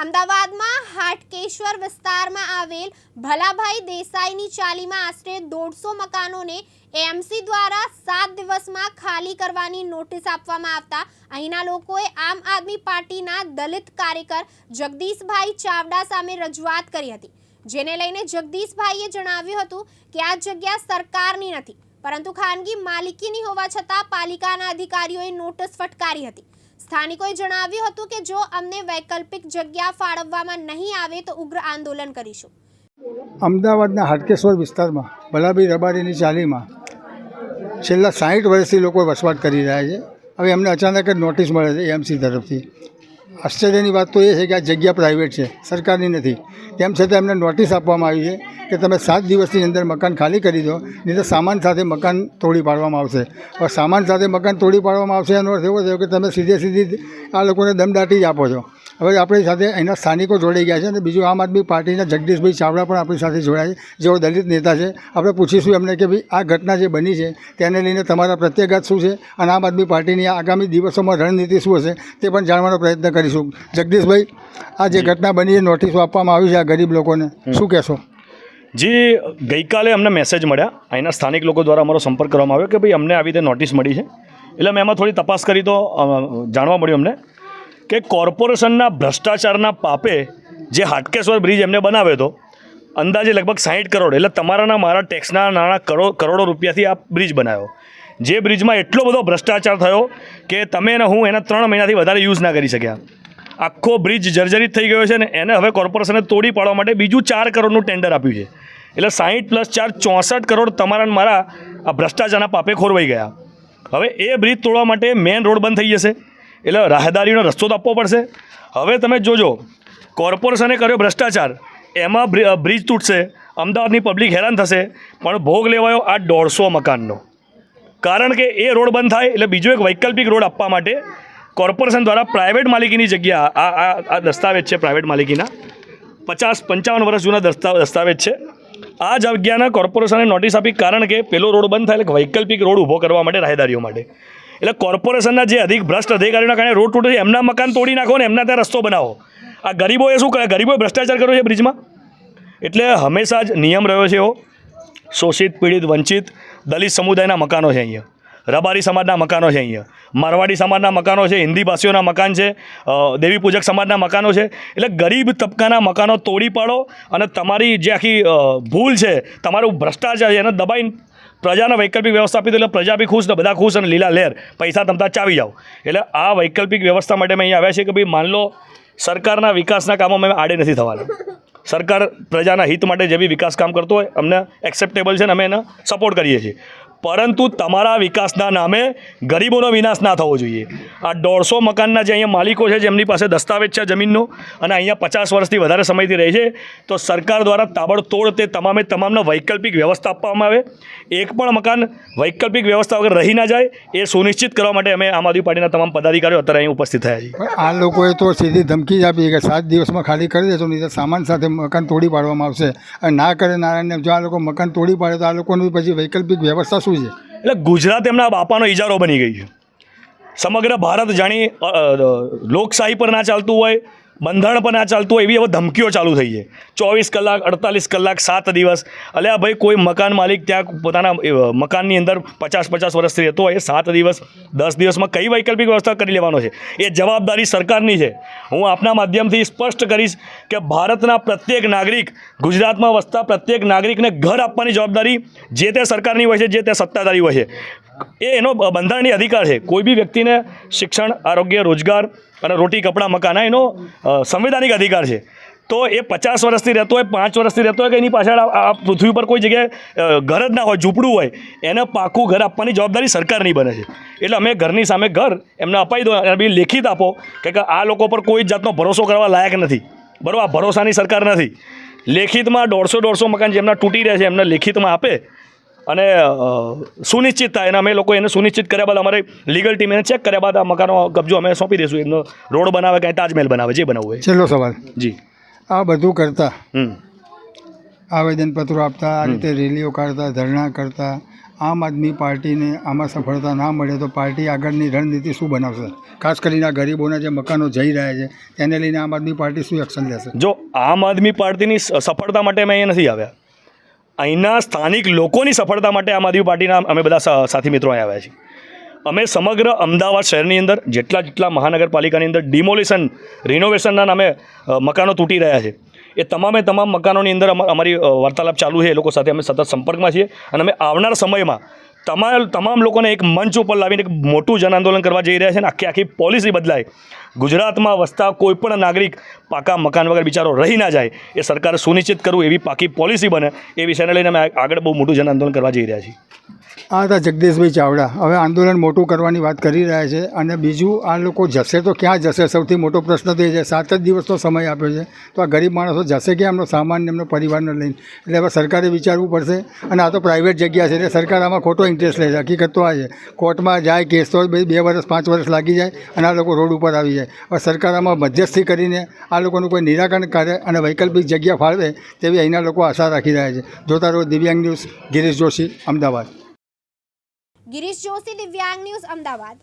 અમદાવાદમાં હાટકેશ્વર વિસ્તારમાં આવેલ ભલાભાઈ દેસાઈની ચાલીમાં આશરે દોઢસો મકાનોને એએમસી દ્વારા સાત દિવસમાં ખાલી કરવાની નોટિસ આપવામાં આવતા અહીંના લોકોએ આમ આદમી પાર્ટીના દલિત કાર્યકર જગદીશભાઈ ચાવડા સામે રજૂઆત કરી હતી. જેને લઈને જગદીશભાઈએ જણાવ્યું હતું કે આ જગ્યા સરકારની નથી, પરંતુ ખાનગી માલિકીની હોવા છતાં પાલિકાના અધિકારીઓએ નોટિસ ફટકારી હતી. સ્થાનિકોએ જણાવ્યું હતું કે જો અમને વૈકલ્પિક જગ્યા ફાળવવામાં નહીં આવે તો ઉગ્ર આંદોલન કરીશું. અમદાવાદના હાટકેશ્વર વિસ્તારમાં ભલાબી રબારીની ચાલીમાં છેલ્લા સાહીઠ વર્ષથી લોકો વસવાટ કરી રહ્યા છે. હવે એમને અચાનક જ નોટિસ મળે છે એમસી તરફથી. આશ્ચર્યની વાત તો એ છે કે આ જગ્યા પ્રાઇવેટ છે, સરકારની નથી. તેમ છતાં એમને નોટિસ આપવામાં આવી છે કે તમે સાત દિવસની અંદર મકાન ખાલી કરી દો, નહીં તો સામાન સાથે મકાન તોડી પાડવામાં આવશે. હવે સામાન સાથે મકાન તોડી પાડવામાં આવશે એનો અર્થ એવો થયો કે તમે સીધે સીધી આ લોકોને દમદાટી જ આપો છો. હવે આપણી સાથે એના સ્થાનિકો જોડાઈ ગયા છે અને બીજું આમ આદમી પાર્ટીના જગદીશભાઈ ચાવડા પણ આપણી સાથે જોડાયા છે. જેઓ દલિત નેતા છે. આપણે પૂછીશું એમને કે ભાઈ આ ઘટના જે બની છે તેને લઈને તમારા પ્રત્યાઘાત શું છે અને આમ આદમી પાર્ટીની આગામી દિવસોમાં રણનીતિ શું હશે તે પણ જાણવાનો પ્રયત્ન કરીશું. જગદીશભાઈ આ જે ઘટના બની છે નોટિસો આપવામાં આવી છે આ ગરીબ લોકોને શું કહેશો? જે ગઈકાલે અમને મેસેજ મળ્યા. અહીંના સ્થાનિક લોકો દ્વારા અમારો સંપર્ક કરવામાં આવ્યો કે ભાઈ અમને આવી રીતે નોટિસ મળી છે. એટલે મેં એમાં થોડી તપાસ કરી તો જાણવા મળ્યું અમને. કે કોર્પોરેશનના ભ્રષ્ટાચારના પાપે જે હાટકેશ્વર બ્રિજ એમને બનાવ્યો હતો, અંદાજે લગભગ સાહીઠ કરોડ, એટલે તમારાના મારા ટેક્સના નાણાં કરોડ, કરોડો રૂપિયાથી આ બ્રિજ બનાવ્યો. જે બ્રિજમાં એટલો બધો ભ્રષ્ટાચાર થયો કે તમે ને હું એના ત્રણ મહિનાથી વધારે યુઝ ના કરી શક્યા. આખો બ્રિજ જર્જરિત થઈ ગયો છે ને એને હવે કોર્પોરેશને તોડી પાડવા માટે બીજું ચાર કરોડનું ટેન્ડર આપ્યું છે. એટલે સાહીઠ પ્લસ ચાર, ચોસઠ કરોડ તમારા મારા આ ભ્રષ્ટાચારના પાપે ખોરવાઈ ગયા. હવે એ બ્રિજ તોડવા માટે મેઇન રોડ બંધ થઈ જશે. એટલે રાહદારીનો રસ્તો તો આપવો પડશે. હવે તમે જોજો, કોર્પોરેશને કર્યો ભ્રષ્ટાચાર. એમાં બ્રિ- બ્રિજ તૂટશે, અમદાવાદની પબ્લિક હેરાન થશે, પણ ભોગ લેવાયો આ દોઢસો મકાનનો. કારણ કે એ રોડ બંધ થાય એટલે બીજો એક વૈકલ્પિક રોડ આપવા માટે કોર્પોરેશન દ્વારા પ્રાઇવેટ માલિકીની જગ્યા, આ આ દસ્તાવેજ છે પ્રાઇવેટ માલિકીના. પચાસ, પંચાવન વર્ષ જૂના દસ્તા, દસ્તાવેજ છે. આ જગ્યાના કોર્પોરેશને નોટિસ આપી કારણ કે પેલો રોડ બંધ થાય એટલે વૈકલ્પિક રોડ ઊભો કરવા માટે રાહદારીઓ માટે. એટલે કોર્પોરેશનના જે અધિક ભ્રષ્ટ અધિકારીઓના કારણે રોડ તૂટે છે, એમના મકાન તોડી નાખો ને એમના ત્યાં રસ્તો બનાવો. આ ગરીબોએ શું કરે ગરીબોએ ભ્રષ્ટાચાર કર્યો છે બ્રિજમાં? એટલે હંમેશા જ નિયમ રહ્યો છે એવો. શોષિત, પીડિત, વંચિત, દલિત સમુદાયના મકાનો છે અહીંયા. રબારી સમાજના મકાનો છે અહીંયા. મારવાડી સમાજના મકાનો છે, હિન્દી ભાષીઓના મકાન છે દેવી પૂજક સમાજના મકાનો છે. એટલે ગરીબ તબકાના મકાનો તોડી પાડો અને તમારી જે આખી ભૂલ છે, તમારું ભ્રષ્ટાચાર છે એને દબાઈને પ્રજાને વૈકલ્પિક વ્યવસ્થા આપી દો એટલે પ્રજા બી ખુશ ને બધા ખુશ અને લીલા લહેર. પૈસા તમતા ચાવી જાઓ. એટલે આ વૈકલ્પિક વ્યવસ્થા માટે મેં અહીંયા આવ્યા છે કે ભાઈ માન લો, સરકારના વિકાસના કામો મેં આડે નથી થવાના. સરકાર પ્રજાના હિત માટે જે બી વિકાસ કામ કરતો હોય, અમને એક્સેપ્ટેબલ છે ને અમે એને સપોર્ટ કરીએ છીએ. પરંતુ તમારા વિકાસના નામે ગરીબોનો વિનાશ ના થવો જોઈએ. આ દોઢસો મકાનના જે અહીંયા માલિકો છે, જેમની પાસે દસ્તાવેજ છે જમીનનો, અને અહીંયા પચાસ વર્ષથી વધારે સમયથી રહે છે, તો સરકાર દ્વારા તાબડતોડ તે તમામે તમામનો વૈકલ્પિક વ્યવસ્થા આપવામાં આવે. એક પણ મકાન વૈકલ્પિક વ્યવસ્થા વગર રહી ના જાય, એ સુનિશ્ચિત કરવા માટે અમે આમ આદમી પાર્ટીના તમામ પદાધિકારીઓ અત્યારે અહીં ઉપસ્થિત થયા છીએ. આ લોકોએ તો સીધી ધમકી જ આપી કે સાત દિવસમાં ખાલી કરી દેશો નહીં સામાન સાથે મકાન તોડી પાડવામાં આવશે. અને ના કરે નારાયણને જો આ લોકો મકાન તોડી પાડે, તો આ લોકોની પછી વૈકલ્પિક વ્યવસ્થા શું છે? એટલે ગુજરાત એમના બાપાનો ઇજારો બની ગઈ છે. સમગ્ર ભારત જાણી લોકશાહી પર ના ચાલતું હોય બંધારણ પણ આ ચાલતું હોય એવી હવે ધમકીઓ ચાલુ થઈ છે. ચોવીસ કલાક, અડતાલીસ કલાક, સાત દિવસ. અલ્યા ભાઈ કોઈ મકાન માલિક ત્યાં પોતાના મકાનની અંદર પચાસ પચાસ વર્ષથી રહેતો હોય એ સાત દિવસ, દસ દિવસમાં કઈ વૈકલ્પિક વ્યવસ્થા કરી લેવાનો છે? એ જવાબદારી સરકારની છે. હું આપના માધ્યમથી સ્પષ્ટ કરીશ કે ભારતના પ્રત્યેક નાગરિક, ગુજરાતમાં વસતા પ્રત્યેક નાગરિકને ઘર આપવાની જવાબદારી જે તે સરકારની હોય છે, જે તે સત્તાધારી હોય છે. એ એનો બંધારણીય અધિકાર છે. કોઈ બી વ્યક્તિને શિક્ષણ, આરોગ્ય, રોજગાર અને રોટી, કપડાં, મકાન એનો સંવિધાનિક અધિકાર છે. તો એ પચાસ વર્ષથી રહેતો હોય, પાંચ વર્ષથી રહેતો હોય કે એની પાછળ આ- પૃથ્વી પર કોઈ જગ્યાએ ઘર જ ના હોય, ઝૂંપડું હોય, એને પાકું ઘર આપવાની જવાબદારી સરકારની બને છે. એટલે અમે ઘરની સામે ઘર એમને અપાઈ દો અને બી લેખિત આપો કે આ લોકો પર કોઈ જાતનો ભરોસો કરવા લાયક નથી. બરાબર ભરોસાની સરકાર નથી. લેખિતમાં દોઢસો દોઢસો મકાન જેમના તૂટી રહ્યા છે, એમને લેખિતમાં આપે. અને સુનિશ્ચિત થાય. અને અમે લોકો એને સુનિશ્ચિત કર્યા બાદ અમારે લીગલ ટીમ એને ચેક કર્યા બાદ આ મકાનો કબજો અમે સોંપી દઈશું. એમનો રોડ બનાવે કાંઈ તાજમહેલ બનાવે જે બનાવવું હોય. છેલ્લો સવાલ. જી. આ બધું કરતા આવેદનપત્રો આપતા આ રીતે રેલીઓ કાઢતા ધરણા કરતા આમ આદમી પાર્ટીને આમાં સફળતા ના મળે તો પાર્ટી આગળની રણનીતિ શું બનાવશે? ખાસ કરીને આ ગરીબોના જે મકાનો જઈ રહ્યા છે તેને લઈને આમ આદમી પાર્ટી શું એક્શન લેશે? જો આમ આદમી પાર્ટીની સફળતા માટે અમે અહીંયા નથી આવ્યા. અહીંના સ્થાનિક લોકોની સફળતા માટે આમ આદમી પાર્ટીના અમે બધા સાથી મિત્રો અહીં આવ્યા છીએ. અમે સમગ્ર અમદાવાદ શહેરની અંદર જેટલા જેટલા મહાનગરપાલિકાની અંદર ડિમોલિશન, રિનોવેશનના નામે મકાનો તૂટી રહ્યા છે. એ તમામે તમામ મકાનોની અંદર અમા- અમારી વાર્તાલાપ ચાલુ છે. એ લોકો સાથે અમે સતત સંપર્કમાં છીએ. અને અમે આવનાર સમયમાં તમામ તમામ લોકોને એક મંચ ઉપર લાવીને એક મોટું જન આંદોલન કરવા જઈ રહ્યા છે અને આખી આખી પોલિસી બદલાય. ગુજરાતમાં વસતા કોઈ પણ નાગરિક પાકા મકાન વગર બિચારો રહી ના જાય. એ સરકારે સુનિશ્ચિત કરવું એવી પાકી પોલિસી બને. એ વિષયને લઈને અમે આગળ બહુ મોટું જન આંદોલન કરવા જઈ રહ્યા છીએ. આ હતા જગદીશભાઈ ચાવડા. હવે આંદોલન મોટું કરવાની વાત કરી રહ્યા છે અને બીજું, આ લોકો જશે તો ક્યાં જશે? સૌથી મોટો પ્રશ્ન તો એ છે, સાત જ દિવસનો સમય આપ્યો છે. તો આ ગરીબ માણસો જશે કે એમનો સામાન, એમનો પરિવારને લઈને. એટલે હવે સરકારે વિચારવું પડશે. અને આ તો પ્રાઇવેટ જગ્યા છે, એટલે સરકાર આમાં ખોટો ઇન્ટરેસ્ટ લે છે. હકીકત તો આ છે. કોર્ટમાં જાય કેસ તો બે વર્ષ, પાંચ વર્ષ લાગી જાય અને આ લોકો રોડ ઉપર આવી જાય. હવે સરકાર આમાં મધ્યસ્થી કરીને આ લોકોનું કોઈ નિરાકરણ કરે અને વૈકલ્પિક જગ્યા ફાળવે, તેવી અહીંના લોકો આશા રાખી રહ્યા છે. જોતા રહો દિવ્યાંગ ન્યૂઝ, ગિરીશ જોશી, અમદાવાદ. ગિરીશ જોશી દિવ્યાંગ ન્યૂઝ અમદાવાદ.